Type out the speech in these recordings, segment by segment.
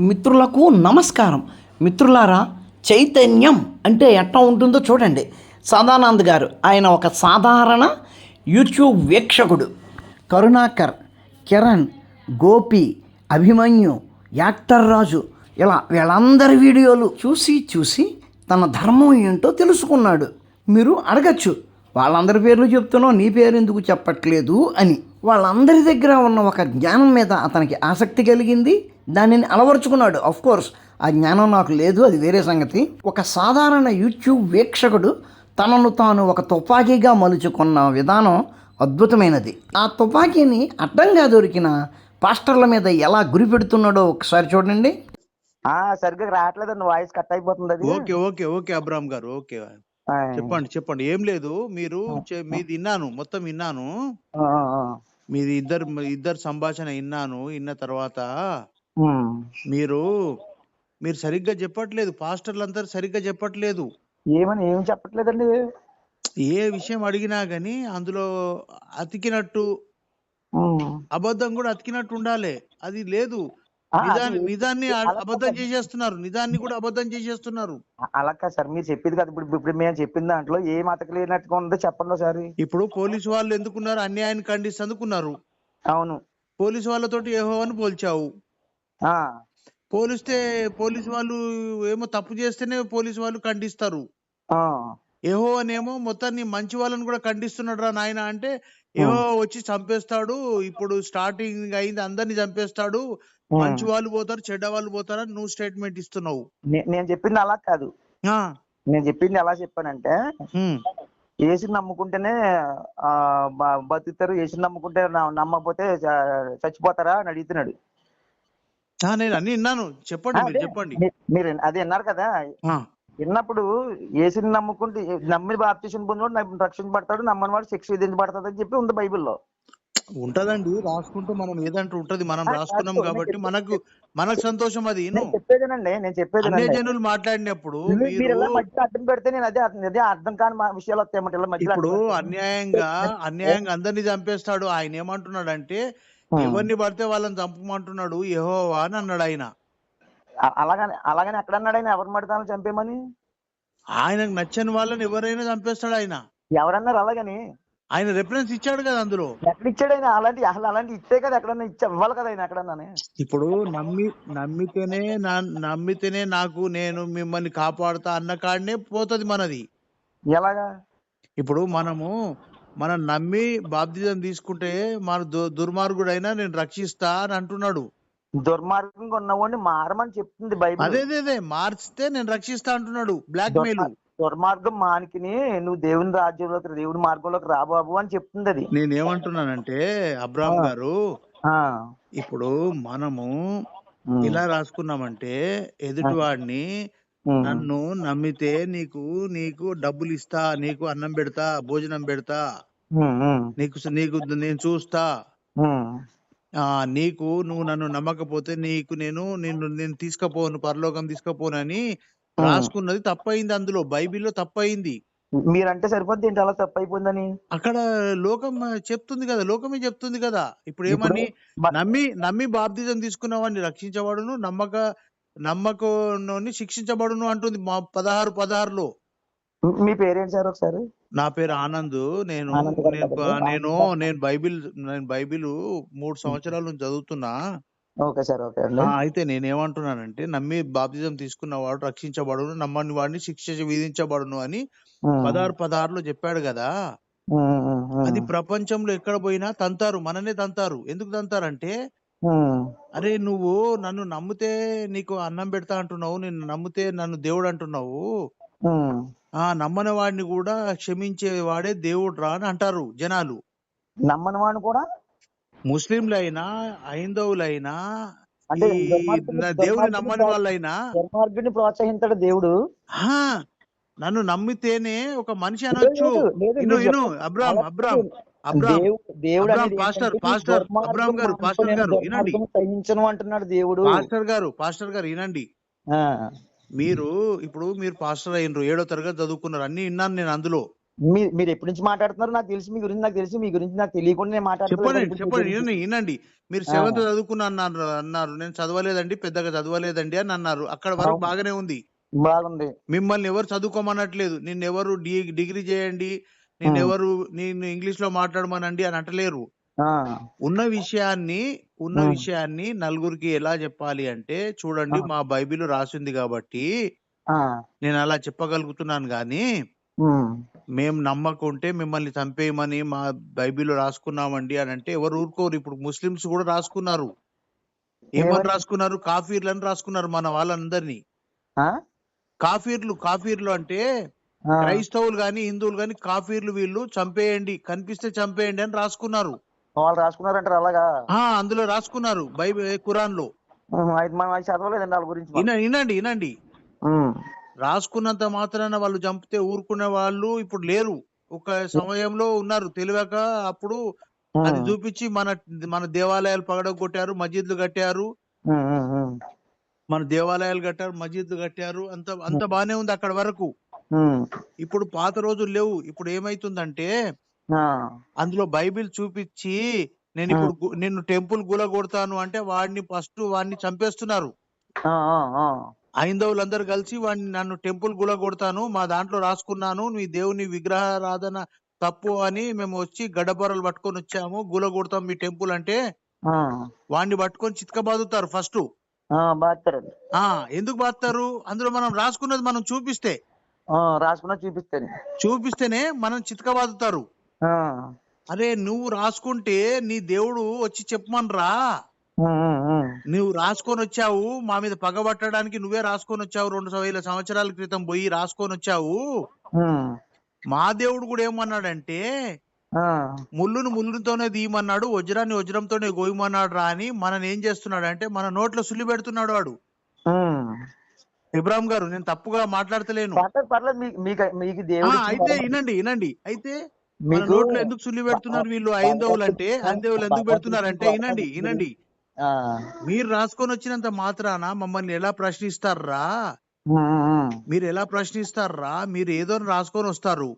మిత్రులకు నమస్కారం. మిత్రులారా చైతన్యం అంటే ఎట్లా ఉంటుందో చూడండి. సదానంద్ గారు ఆయన ఒక సాధారణ యూట్యూబ్ వీక్షకుడు. కరుణాకర్ కిరణ్ గోపి అభిమన్యు యాక్టర్ రాజు ఇలా వీళ్ళందరి వీడియోలు చూసి చూసి తన ధర్మం ఏంటో తెలుసుకున్నాడు. మీరు అడగచ్చు వాళ్ళందరి పేర్లు చెప్తున్నావు నీ పేరు ఎందుకు చెప్పట్లేదు అని. వాళ్ళందరి దగ్గర ఉన్న ఒక జ్ఞానం మీద అతనికి ఆసక్తి కలిగింది. దానిని అలవరుచుకున్నాడు. అఫ్ కోర్స్ ఆ జ్ఞానం నాకు లేదు అది వేరే సంగతి. ఒక సాధారణ యూట్యూబ్ వీక్షకుడు తనను తాను ఒక తుపాకీగా మలుచుకున్న విధానం అద్భుతమైనది. ఆ తుపాకీని అడ్డంగా దొరికిన పాస్టర్ల మీద ఎలా గురి పెడుతున్నాడో ఒకసారి చూడండి. ఆ సరిగ్గా రావట్లేదండి వాయిస్ కట్ అయిపోతుంది అది. ఓకే ఓకే ఓకే అబ్రామ్ గారు ఓకే. చెప్పండి చెప్పండి. ఏం లేదు మీరు మీది విన్నాను మొత్తం విన్నాను. మీది ఇద్దరు ఇద్దరు సంభాషణ విన్నాను విన్న తర్వాత మీరు మీరు సరిగ్గా చెప్పట్లేదు పాస్టర్లు అందరు సరిగ్గా చెప్పట్లేదు. ఏమని ఏం చెప్పట్లేదండి? ఏ విషయం అడిగినా గానీ అందులో అతికినట్టు. అబద్ధం కూడా అతికినట్టు ఉండాలి. అది లేదు. ఆ, నిజాన్ని అది- నిజాన్ని అ- అలా అబద్ధం. చేసేస్తున్నారు. నిజాన్ని కూడా అబద్ధం చేసేస్తున్నారు. అ- అలా కాదు సార్. మీరు చెప్పింది కదా. ఇప్పుడు ఇప్పుడు మేము చెప్పిన దాంట్లో ఏం అతకలేనట్టుగా ఉందో చెప్పండి ఒకసారి. ఇప్పుడు పోలీసు వాళ్ళు ఎందుకున్నారు? అన్యాయాన్ని ఖండిస్తేందుకున్నారు అవును. పోలీసు వాళ్ళతోటి ఏహోవని పోల్చావు. ఆ పోలిస్తే పోలీసు వాళ్ళు ఏమో తప్పు చేస్తేనే పోలీసు వాళ్ళు ఖండిస్తారు. ఆ. ఏహో అనేమో మొత్తాన్ని మంచి వాళ్ళని కూడా ఖండిస్తున్నాడు రా నాయన అంటే ఏహో వచ్చి చంపేస్తాడు ఇప్పుడు స్టార్టింగ్ అయింది అందరిని చంపేస్తాడు. మంచి వాళ్ళు పోతారు చెడ్డ వాళ్ళు పోతారు అని నువ్వు స్టేట్మెంట్ ఇస్తున్నావు. నేను చెప్పింది అలా కాదు. నేను చెప్పింది ఎలా చెప్పానంటే ఏసుని నమ్ముకుంటేనే బతుకుతారు ఏసుని నమ్ముకుంటే నమ్మకపోతే చచ్చిపోతారా అని అడుగుతున్నాడు. నేను అన్ని విన్నాను. చెప్పండి చెప్పండి. మీరు అది విన్నారు కదా. విన్నప్పుడు ఏసుని నమ్ముకుంటే నమ్మిన బాప్తిషన్ పొందినవాడు నమ్మి రక్షించబడతాడు నమ్మని వాడు శిక్ష విధించబడతాడు అని చెప్పి ఉంది బైబిల్లో. ఉంటదండి. రాసుకుంటూ మనం ఏదంటూ ఉంటది. మనం రాసుకున్నాం రాసుకో, కాబట్టి మనకు మనకు సంతోషం అది చెప్పేదేనండి. నేను చెప్పేదేనండి. జనులు మాట్లాడినప్పుడు మీరు అర్థం పెడితే నేను అదే అదే అర్థం కాని విషయాలు మధ్యలో ఇప్పుడు. అన్యాయంగా అన్యాయంగా అందరినీ చంపేస్తాడు. ఆయన ఏమంటున్నాడు అంటే. ఎవరిని పడితే వాళ్ళని చంపమంటున్నాడు యెహోవా అని అన్నాడు ఆయన. అలాగని అలాగని ఎక్కడ అన్నాడు ఆయన ఎవరు మడతాను చంపేమని ఆయనకు నచ్చని వాళ్ళని ఎవరైనా చంపేస్తాడు ఆయన. ఎవరన్నారు అలాగని? ఆయన రెఫరెన్స్ ఇచ్చాడు కదా అందులో. ఎక్కడ ఇచ్చాడు ఆయన? అలాంటి అసలు అలాంటి ఇచ్చే కదా ఎక్కడన్నా ఇచ్చా ఇవ్వాలి కదా ఆయన ఎక్కడన్నానే? ఇప్పుడు నమ్మి నమ్మితేనే నా- నమ్మితేనే నాకు నేను మిమ్మల్ని కాపాడుతా అన్న కాడనే పోతది మనది. ఎలాగా? ఇప్పుడు మనము మనం నమ్మి బాప్తిజం తీసుకుంటే మన దుర్మార్గుడైనా నేను రక్షిస్తా అని అంటున్నాడు. దుర్మార్గంగా ఉన్నవాడిని మారమని చెప్తుంది బైబిల్. అదే అదే మార్చితే నేను రక్షిస్తా అంటున్నాడు. బ్లాక్ మెయిల్ దుర్మార్- దుర్మార్గం మానికిని నువ్వు దేవుని రాజ్యంలోకి దేవుని మార్గంలోకి రాబాబు అని చెప్తుంది అది నేను ఏమంటున్నానంటే అబ్రామ్. గారు ఇప్పుడు మనము ఇలా రాసుకున్నామంటే ఎదుటివాడిని నన్ను నమ్మితే నీకు నీకు డబ్బులు ఇస్తా నీకు అన్నం పెడతా భోజనం పెడతా. నీకు నీకు నేను చూస్తా. ఆ నీకు నువ్వు నన్ను నమ్మకపోతే నీకు నేను నిన్ను నేను తీసుకపోను పరలోకం తీసుకపోనని రాసుకున్నది తప్పయింది అందులో బైబిల్లో తప్పయింది మీరంటే సరిపోద్ది ఏంటి అలా తప్పు అయిపోయిందని అక్కడ లోకం చెప్తుంది కదా లోకమే చెప్తుంది కదా. ఇప్పుడు ఏమని నమ్మి నమ్మి బాప్తిజం తీసుకున్న వాడిని రక్షించబడును నమ్మక శిక్షించబడును అంటుంది మా పదహారు పదహారులో. మీ పేరేంటి సార్ ఒకసారి? నా పేరు ఆనంద్. నేను నేను? నేను బైబిల్ నేను బైబిల్ మూడు సంవత్సరాల నుంచి చదువుతున్నా. ఓకే సార్ ఓకే అయితే నేను ఏమంటున్నానంటే నమ్మి బాప్తిజం తీసుకున్నవాడు రక్షించబడును నమ్మని వాడిని శిక్ష విధించబడును అని పదహారు పదహారులో చెప్పాడు కదా. అది ప్రపంచంలో ఎక్కడ పోయినా తంతారు మననే తంతారు. ఎందుకు తంతారంటే అరే నువ్వు నన్ను నమ్మితే నీకు అన్నం పెడతా అంటున్నావు నేను నమ్మితే నన్ను దేవుడు అంటున్నావు. ఆ. నమ్మని వాడిని కూడా క్షమించే వాడే దేవుడు రా అని అంటారు జనాలు. నమ్మని వాడిని కూడా? ముస్లింలైనా హైందవులైనా అంటే ఈ దుర్మార్గుని- నా దేవుని దుర్మార్గుని నమ్మని వాళ్ళైనా దుర్మార్గుడిని ప్రోత్సహించాడు దేవుడు. ఆ, నన్ను నమ్మితేనే ఒక మనిషి అనొచ్చు. లేదు, లేదు, ఇను మీరు ఇను చెప్పండి. Abram Abram. దేవుడు పాస్టర్, పాస్టర్, అబ్రామ్ గారు, పాస్టర్ గారు, వినండి. దుర్మార్గం సహించను అంటున్నాడు దేవుడు. పాస్టర్ గారు పాస్టర్ గారు వినండి. మీరు ఇప్పుడు మీరు పాస్టర్ అయినరు ఏడో తరగతి చదువుకున్నారు అన్ని విన్నాను నేను అందులో. మీరు ఎప్పటి నుంచి మాట్లాడుతున్నారు? నాకు తెలిసి మీ గురించి నాకు తెలిసి మీ గురించి నాకు తెలియకుండా నేను చెప్పండి మాట్లాడుతున్నాను చెప్పండి వినండి వినండి. మీరు. సెవెంత్ చదువుకున్నా అన్నారు అన్నారు. నేను చదవలేదండి పెద్దగా చదవలేదండి అని అన్నారు. అక్కడ వరకు. బాగానే ఉంది. బాగుంది. మిమ్మల్ని ఎవరు చదువుకోమనట్లేదు. నిన్ను ఎవరు డిగ్రీ చేయండి నిన్ను ఆ. ఎవరు నేను ఇంగ్లీష్లో మాట్లాడమనండి అని అంటలేరు ఉన్న విషయాన్ని ఉన్న. విషయాన్ని నలుగురికి ఎలా చెప్పాలి అంటే చూడండి. మా బైబిల్ రాసింది కాబట్టి నేను అలా చెప్పగలుగుతున్నాను గాని మేము నమ్మకుంటే మిమ్మల్ని చంపేయమని మా బైబిల్ రాసుకున్నామండి అని అంటే ఎవరు ఊరుకోరు ఇప్పుడు ముస్లిమ్స్ కూడా రాసుకున్నారు ఏమని? రాసుకున్నారు కాఫీర్లని రాసుకున్నారు మన వాళ్ళందరినీ? కాఫీర్లు కాఫీర్లు అంటే క్రైస్తవులు గాని హిందువులు గాని కాఫీర్లు వీళ్ళు చంపేయండి కనిపిస్తే చంపేయండి అని రాసుకున్నారు. వాళ్ళు రాసుకున్నారంటారు అలాగా? అందులో రాసుకున్నారు బైబిల్ ఖురాన్లో మనం చదవలేదండి వాళ్ళ గురించి వినండి వినండి రాసుకున్నంత మాత్రాన వాళ్ళు చంపితే ఊరుకునే వాళ్ళు ఇప్పుడు లేరు. ఒక సమయంలో ఉన్నారు తెలియక అప్పుడు అది చూపించి మన మన దేవాలయాలు పగడగొట్టారు మసీద్లు కట్టారు. మన దేవాలయాలు కట్టారు మసీద్లు కట్టారు అంత అంత బానే ఉంది అక్కడ వరకు. ఇప్పుడు పాత రోజులు లేవు. ఇప్పుడు ఏమైతుందంటే అందులో బైబిల్ చూపించి నేను ఇప్పుడు నిన్ను టెంపుల్ గుల కొడతాను అంటే వాడిని ఫస్ట్ వాడిని చంపేస్తున్నారు. ఆ, హైందవులందరూ కలిసి వాడిని నన్ను టెంపుల్ గుల కొడతాను మా దాంట్లో రాసుకున్నాను నీ దేవుని విగ్రహారాధన తప్పు అని మేము వచ్చి గడ్డబొరలు పట్టుకొని వచ్చాము గుల కొడతాం మీ టెంపుల్ అంటే వాడిని పట్టుకొని చితకబాదుతారు ఫస్ట్. ఎందుకు బాస్తారు అందులో మనం రాసుకున్నది మనం చూపిస్తే. రాసుకున్నా చూపిస్తాను. చూపిస్తేనే మనం చితకబాదుతారు. అరే నువ్వు రాసుకుంటే నీ దేవుడు వచ్చి చెప్పమనరా? నువ్వు రాసుకొని వచ్చావు మా మీద పగబట్టడానికి నువ్వే రాసుకొని వచ్చావు రెండు వేల సంవత్సరాల క్రితం పోయి రాసుకొని వచ్చావు మా దేవుడు కూడా ఏమన్నాడంటే ముళ్ళును ముళ్ళుతోనే తీయమన్నాడు వజ్రాన్ని వజ్రంతోనే గోయమన్నాడు రా అని మనం ఏం చేస్తున్నాడు అంటే మన నోట్లో సుల్లి పెడుతున్నాడు వాడు. ఇబ్రాహిం గారు నేను తప్పుగా మాట్లాడతలేను. పర్లేదు పర్లేదు మీకు మీకు మీకు ఆ, దేవుడు అయితే వినండి వినండి. అయితే మన మీకు నోట్లో ఎందుకు సుల్లి పెడుతున్నారు వీళ్ళు? ఐందవులు అంటే ఐందవులు ఎందుకు పెడుతున్నారు అంటే వినండి వినండి. మీరు రాసుకొని వచ్చినంత మాత్రాన మమ్మల్ని ఎలా ప్రశ్నిస్తారా? మీరు ఎలా ప్రశ్నిస్తారా? మీరు ఏదో రాసుకొని వస్తారు.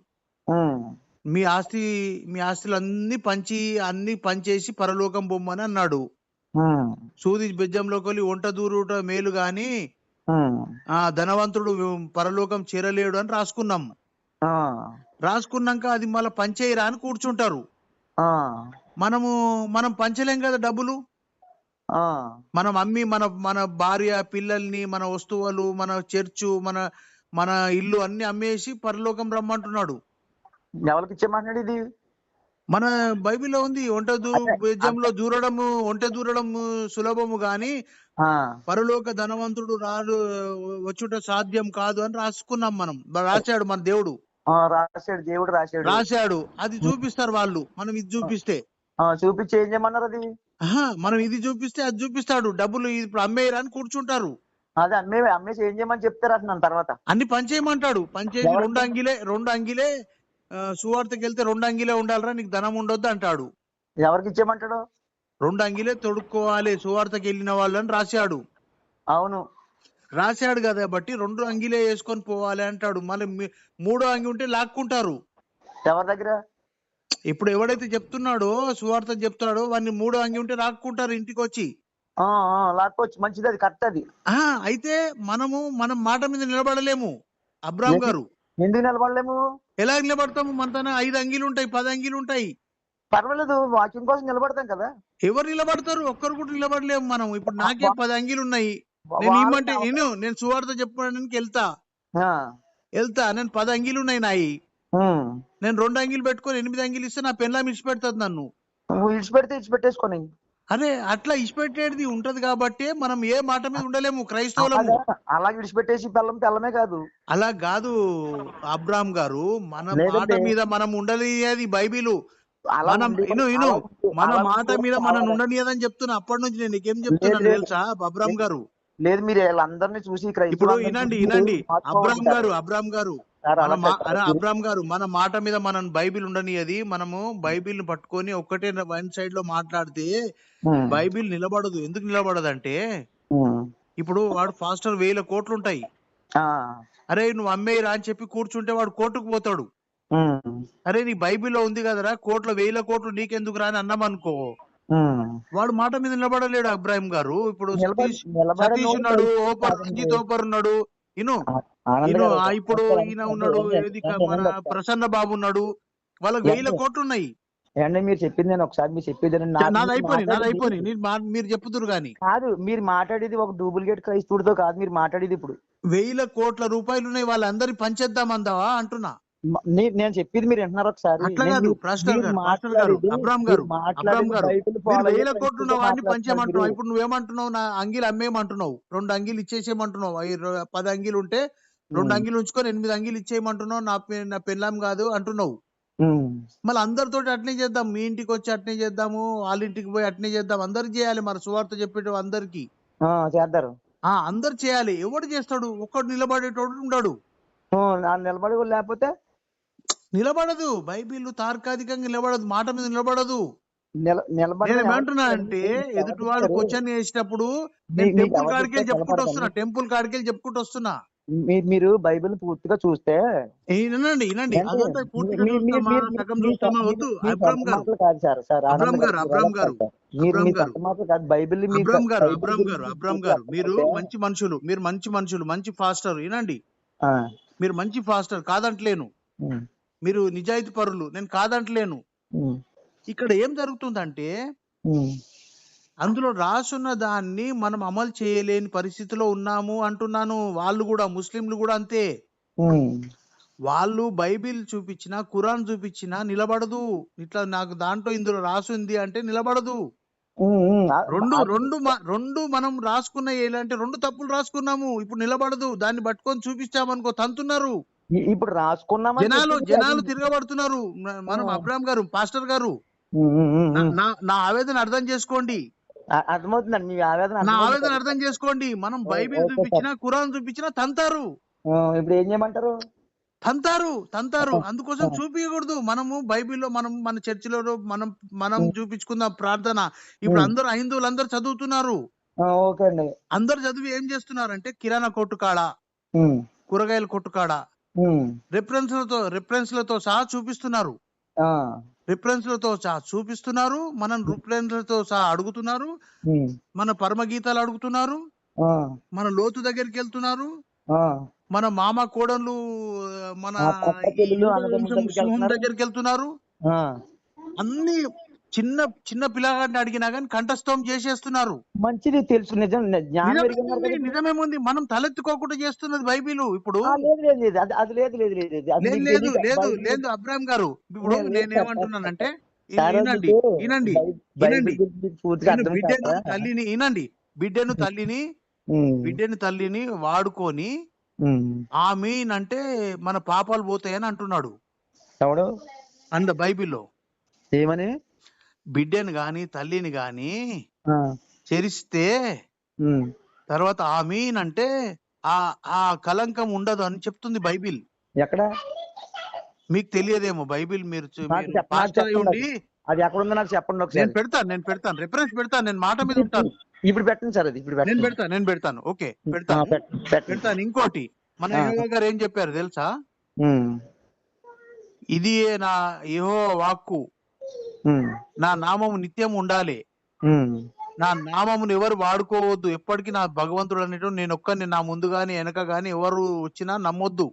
మీ ఆస్తి మీ ఆస్తులు అన్ని పంచి అన్ని పంచేసి పరలోకం బొమ్మని అన్నాడు. సూది బెజ్జంలోకి వెళ్ళి ఒంట దూరుట మేలు గాని ఆ. ధనవంతుడు పరలోకం చేరలేడు అని రాసుకున్నాం. రాసుకున్నాక అది మళ్ళీ పంచేయరా అని కూర్చుంటారు. మనము మనం పంచలేం కదా డబ్బులు? మనం అమ్మి మన మన భార్య పిల్లల్ని మన వస్తువులు మన చర్చు మన మన ఇల్లు అన్ని అమ్మేసి పరలోకం రమ్మంటున్నాడు. ఎవరికి ఇచ్చేయమంటున్నాడు ఇది? మన బైబిల్లో ఉంది ఒంట దూ అదే, బెజ్జంలో దూరడము ఒంటె దూరడము సులభము గాని పరలోక ధనవంతుడు రాడు వచ్చుట సాధ్యం కాదు అని రాసుకున్నాం మనం. రాశాడు మన దేవుడు. రాశాడు దేవుడు రాశాడు. రాశాడు. అది చూపిస్తారు వాళ్ళు. మనం ఇది చూపిస్తే. చూపించి ఏం చేయమన్నారు అది? మనం ఇది చూపిస్తే అది చూపిస్తాడు. డబ్బులు ఇప్పుడు అమ్మేయరా అని కూర్చుంటారు. అదే అమ్మే అమ్మేసి ఏం చేయమని చెప్తారు అంటున్నాను తర్వాత. అన్ని పంచేయమంటాడు పంచేసి ఎవరు? రెండు అంగిలే రెండు అంగిలే సువార్తకి వెళ్తే రెండు అంగిలే ఉండాలిరా నీకు ధనం ఉండొద్దు అంటాడు. ఎవరికి ఇచ్చేయమంటాడు? రెండు అంగిలే తొడుక్కోవాలి సువార్తకి వెళ్ళిన వాళ్ళు అని రాశాడు. అవును. రాశాడు కదా బట్టి రెండు అంగిలే వేసుకొని పోవాలి అంటాడు. మళ్ళీ మూడో అంగి ఉంటే లాక్కుంటారు. ఎవరి దగ్గర? ఇప్పుడు ఎవడైతే చెప్తున్నాడో సువార్త చెప్తున్నాడో వాడిని మూడో అంగి ఉంటే లాక్కుంటారు ఇంటికి వచ్చి లాక్కోవచ్చు. మంచిది అది కరెక్ట్ అది. ఆ అయితే మనము మనం మాట మీద నిలబడలేము. అబ్రామ్? గారు. ఎందుకు నిలబడలేము? ఎలా నిలబడతాము మన తన ఐదు అంగిలు ఉంటాయి పది అంగిలు ఉంటాయి. పర్వాలేదు వాకింగ్ కోసం నిలబడతాం కదా. ఎవరు నిలబడతారు? ఒక్కరు కూడా నిలబడలేము మనం. ఇప్పుడు నాకే పది అంగిలు ఉన్నాయి. నేను ఇమ్మంటే నేను నేను సువార్త చెప్పడానికి వెళ్తా. వెళ్తా. నేను పది అంగిలు ఉన్నాయి నాయి. నేను రెండు అంగిలు పెట్టుకొని ఎనిమిది అంగిలు ఇస్తే నా పెళ్ళాం ఇచ్చిపెడుతుంది నన్ను. నువ్వు ఇడిచిపెడితే ఇడిచిపెట్టేసుకొని అరే అట్లా ఇచ్చిపెట్టేది ఉంటది కాబట్టి మనం ఏ మాట మీద ఉండలేము క్రైస్తవులము అలాగా అలాగే విడిచిపెట్టేసి బెల్లం బెల్లమే కాదు అలా కాదు అబ్రామ్ గారు మన లేదండి. మాట మీద మనం ఉండలేదు బైబిలు అలా మనం ఇను అలా మన అలా మాట మీద మనం అలా- ఉండనియదని చెప్తున్నా అప్పటి నుంచి నేను నీకేం చెప్తున్నాను లేదు. తెలుసా అబ్రామ్ గారు లేదు మీరు వీళ్ళందరినీ చూసి ఇప్పుడు క్రైస్తవులందరినీ వినండి చూసి వినండి మార్చుకోవాలి అబ్రామ్. గారు అబ్రామ్ గారు మన అలా మా చెప్పారు. అరే అబ్రామ్ గారు మన మాట మీద మనం బైబిల్ ఉండనియది మనము బైబిల్ పట్టుకొని ఒక్కటే వన్ సైడ్లో మాట్లాడితే బైబిల్ నిలబడదు. ఎందుకు నిలబడదు అంటే ఇప్పుడు వాడు ఫాస్టర్ వేల కోట్లు ఉంటాయి అరే నువ్వు అమ్మేయరా అని చెప్పి కూర్చుంటే వాడు కోర్టుకు పోతాడు. అరే నీ బైబిల్లో ఉంది కదరా కోట్ల వేల కోట్లు నీకెందుకు రాని అన్నాం అనుకో. వాడు మాట మీద నిలబడలేడు అబ్రాహిం గారు. ఇప్పుడు సతీష్ ఉన్నాడు ఓపర్. రంజిత్ ఓపర్ ఉన్నాడు. ఇను ఇప్పుడు ఈయన ఉన్నాడు. ప్రసన్న బాబు ఉన్నాడు. వాళ్ళకి వేల? కోట్లు ఉన్నాయి ఏమండి మీరు చెప్పింది నేను ఒకసారి మీరు చెప్పేది నాది మీరు అయిపోయి నాది మాట్లాడేది- అయిపోయి నేను మా- మీరు చెప్పుతురు గాని కాదు మీరు మాట్లాడేది ఒక డూప్లికేట్ క్రైస్తవుడితో కాదు మీరు మాట్లాడేది ఇప్పుడు. వేల కోట్ల రూపాయలు ఉన్నాయి వాళ్ళందరి పంచేద్దామందావా అంటున్నా నేను చెప్పేది మీరు వింటున్నారు ఒకసారి. అట్లా కాదు గారు అబ్రామ్ అబ్రామ్ వేల కోట్లు వాడిని పంచేయమంటున్నావు. ఇప్పుడు నువ్వేమంటున్నావు? నా అంగీలు అమ్మేయమంటున్నావు. రెండు అంగీలు ఇచ్చేసేయమంటున్నావు. పది అంగీలు ఉంటే రెండు అంగీలు ఉంచుకొని ఎనిమిది అంగీలు ఇచ్చేయమంటున్నావు నా నా పెళ్ళాం కాదు అంటున్నావు. మళ్ళీ అందరితోటి అట్నే చేద్దాం మీ ఇంటికి వచ్చి అట్నే చేద్దాము వాళ్ళ ఇంటికి పోయి అట్నే చేద్దాం అందరికి చేయాలి మరి సువార్త చెప్పేట అందరికి. ఆ, చేద్దారు. ఆ అందరు చేయాలి. ఎవడు చేస్తాడు? ఒక్కడు నిలబడేటోడు ఉండడు. నిలబడి లేకపోతే? నిలబడదు. బైబిల్ తార్కాధికంగా నిలబడదు. మాట మీద నిలబడదు. నిల నిలబడి నేను ఏమంటున్నా అంటే ఎదుటి వాడు క్వశ్చన్ చేసినప్పుడు నేను టెంపుల్ కాడికి చెప్పుకుంటూ. వస్తున్నా టెంపుల్ కాడికి చెప్పుకుంటూ వస్తున్నా. మీరు బైబిల్ పూర్తిగా చూస్తే వినండి వినండి. మాటలు కాదు సార్ సార్. మీరు మీ మాటలు కాదు బైబిల్ అబ్రామ్ గారు అబ్రామ్ గారు అబ్రామ్ గారు. మీరు మంచి మనుషులు మీరు మంచి మనుషులు మంచి ఫాస్టర్ వినండి. మీరు మంచి ఫాస్టర్ కాదంటలేను. మీరు నిజాయితీ పరులు నేను కాదంటలేను. ఇక్కడ ఏం జరుగుతుందంటే అందులో రాసున్న దాన్ని మనం అమలు చేయలేని పరిస్థితిలో ఉన్నాము అంటున్నాను. వాళ్ళు కూడా ముస్లింలు కూడా అంతే. వాళ్ళు బైబిల్ చూపించినా ఖురాన్ చూపించినా నిలబడదు. ఇట్లా నాకు దాంట్లో ఇందులో రాసుంది అంటే నిలబడదు. రెండు రెండు రెండు మనం రాసుకున్న ఏంటంటే రెండు తప్పులు రాసుకున్నాము. ఇప్పుడు నిలబడదు. దాన్ని పట్టుకొని చూపించామనుకో తంతున్నారు. ఇప్పుడు రాసుకున్నామని జనాలు జనాలు. తిరగబడుతున్నారు. మనం. అబ్రామ్ గారు పాస్టర్ గారు. నా- ఆవేదన అర్థం చేసుకోండి. అర్థమవుతుందండి మీ ఆవేదన నా అర్థమవుతుంది. ఆవేదన అర్థం చేసుకోండి. మనం బైబిల్ చూపించినా ఖురాన్ చూపించినా తంతారు. ఇప్పుడు ఏం చేయమంటారు? తంతారు తంతారు. అందుకోసం. చూపించకూడదు మనము బైబిల్లో మనం మన చర్చిలో మనం మనం. చూపించుకున్న ప్రార్థన. ఇప్పుడు. అందరు హైందువులు అందరు చదువుతున్నారు. ఆ, ఓకే అండి. అందరు చదివి ఏం చేస్తున్నారంటే కిరాణా కొట్టు కాడ కూరగాయల కొట్టు కాడ ఉమ్, రిఫరెన్స్లతో రిఫరెన్స్లతో సహా చూపిస్తున్నారు. రిఫరెన్స్లతో సహా చూపిస్తున్నారు మనం రిఫరెన్స్లతో సహా అడుగుతున్నారు మన పరమగీతాలు అడుగుతున్నారు ఆ, మన లోతు దగ్గరికి వెళ్తున్నారు మన మామ కోడళ్ళు మన దగ్గరికి వెళ్తున్నారు. అన్ని చిన్న చిన్న పిల్లగాడిని అడిగినా కానీ కంఠస్థం చేసేస్తున్నారు. మంచిది తెలుసు నిజం నిజమేముంది? మనం తలెత్తుకోకుండా చేస్తున్నది బైబిల్ ఇప్పుడు. ఆ, లేదు లేదు లేదు అది లేదు లేదు లేదు లేదు. లేదు లేదు అబ్రాహిం గారు. ఇప్పుడు లేదు, నేను లేదు. ఏమంటున్నానంటే ఈ- సార్, వినండి వినండి వినండి. బిడ్డను? తల్లిని వినండి. బిడ్డను తల్లిని బిడ్డని తల్లిని వాడుకొని ఉమ్. ఆమెన్ అంటే మన పాపాలు పోతాయని అంటున్నాడు. అంద బైబిల్లో. ఏమని? బిడ్డని గాని తల్లిని గాని చెరిస్తే. తర్వాత ఆమీన్ అంటే ఆ ఆ కలంకం ఉండదు అని చెప్తుంది బైబిల్. ఎక్కడ? మీకు తెలియదేమో బైబిల్ మీరు ఉండి అది. ఎక్కడ ఉందో నాకు చెప్పండి నేను ఒకసారి పెడతాను నేను పెడతాను రిఫరెన్స్ పెడతాను నేను మాట మీద ఉంటాను. ఇప్పుడు పెట్టండి సార్ అది ఇప్పుడు నేను పెడతాను నేను పెడతాను ఓకే పెడతాను. పెడతాను ఇంకోటి మన గారు ఏం చెప్పారు తెలుసా? ఇది నా యహో వాక్కు. నా నామము నిత్యం ఉండాలి. నా నామమును ఎవరు వాడుకోవద్దు. ఎప్పటికీ నా భగవంతుడు అనేటువంటి నేను ఒక్కరిని నా ముందు గాని వెనక గాని ఎవరు వచ్చినా నమ్మొద్దు.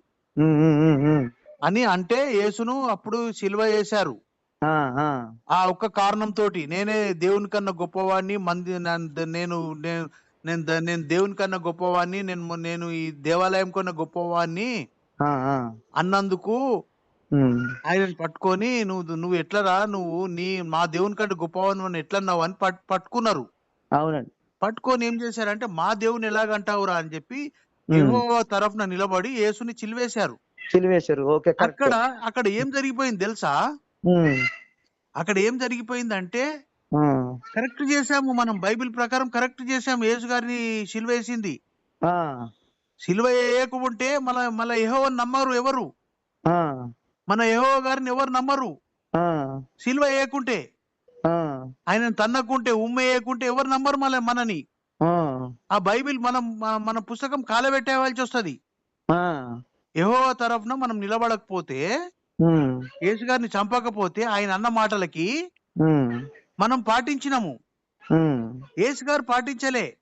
అని అంటే యేసును అప్పుడు సిలువ చేశారు ఆ, ఒక్క కారణం తోటి నేనే దేవుని కన్నా గొప్పవాడిని మంది నన్- నేను నేను దేవుని కన్నా గొప్పవాడిని నేను నేను ఈ దేవాలయం కన్నా గొప్పవాడిని. అన్నందుకు ఆయనను పట్టుకొని నువ్వు నువ్వు ఎట్లరా నువ్వు నీ మా దేవుని కంటే గొప్పవాడిని అని ఎట్లన్నావు అని పట్ పట్టుకున్నారు. అవునండి. పట్టుకొని ఏం చేశారంటే మా దేవుని ఎలాగంటావురా అని చెప్పి. యెహోవా తరఫున నిలబడి యేసుని చిలివేశారు. సిలివేశారు ఓకే అక్కడ అక్కడ ఏం జరిగిపోయింది తెలుసా? అక్కడ ఏం జరిగిపోయిందంటే ఆ, కరెక్ట్ చేశాము మనం. బైబిల్ ప్రకారం కరెక్ట్ చేశాము. యేసు గారిని సిలువేసింది సిలువ వేయకుంటే మన మన యెహోవాని నమ్మరు ఎవరు? మన యెహోవా గారిని ఎవరు నమ్మరు? సిలువ వేయకుంటే ఆయన తన్నకుంటే ఉమ్మ వేయకుంటే ఎవరు నమ్మరు మన మనని? ఆ, బైబిల్ మనం మన- పుస్తకం కాలబెట్టేవాల్సి వస్తది. ఆ, యెహోవా తరఫున మనం నిలబడకపోతే యేసు గారిని చంపకపోతే ఆయన అన్న మాటలకి మనం పాటించినాము. యేసు గారు పాటించలే.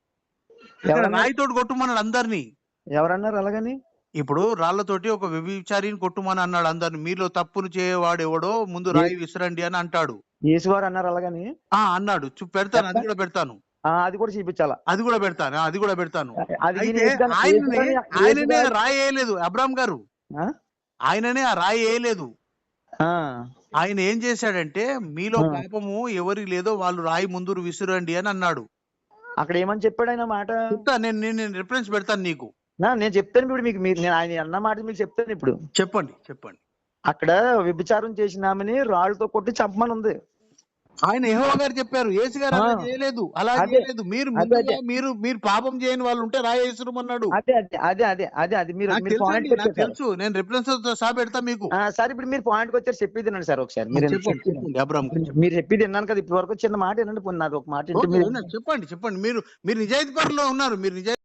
రాయితోటి కొట్టుమన్నాడు అందరినీ ఎవరన్నారు అలాగని? ఇప్పుడు రాళ్ళతోటి ఒక వ్యభిచారిని కొట్టుమని అన్నాడు అందరిని. మీలో తప్పును చేయవాడు ఎవడో ముందు రాయి విసరండి అని అంటాడు. యేసువారు అన్నారు అలాగని? ఆ అన్నాడు. చూ పెడతాను. అది కూడా పెడతాను. అది కూడా చూపించాలా? అది కూడా పెడతాను. ఆ, అది కూడా పెడతాను. అది అయితే ఆయననే ఆ రాయి వేయలేదు. అబ్రామ్ గారు. ఆ? ఆయననే ఆ రాయి వేయలేదు. ఆ, ఆయన ఏం చేశాడంటే మీలో ఆ. పాపము ఎవరి లేదో వాళ్ళు రాయి ముందు విసురండి అని అన్నాడు. అక్కడ ఏమని చెప్పాడు ఆయన మాట? చెప్తా నేను రిఫరెన్స్ పెడతాను నీకు. నేను చెప్తాను ఇప్పుడు మీకు నేను ఆయన అన్న మాట మీకు చెప్తాను ఇప్పుడు. చెప్పండి చెప్పండి. అక్కడ వ్యభిచారం చేసిన ఆమెని రాళ్ళతో కొట్టి చంపమని ఉంది ఆయన యెహోవా గారు చెప్పారు యేసు గారు అలా. చేయలేదు అలా. చేయలేదు. మీరు. మీరు మీరు పాపం చేయని వాళ్ళు ఉంటే రాయేసురమన్నాడు అదే అదే అదే అదే అదే అది మీరు నాకు తెలుసు అండి, నాకు నేను రిఫరెన్స్ సహా పెడతా మీకు. సార్ ఇప్పుడు మీరు పాయింట్ వచ్చారు చెప్పేది వినండి సార్ ఒకసారి. మీరు చెప్పేది విన్నాను కదా ఇప్పటి వరకు చిన్న మాట వినండి నాది ఒక మాట? చెప్పండి చెప్పండి. మీరు మీరు నిజాయితీ పరులో ఉన్నారు మీరు నిజాయితీ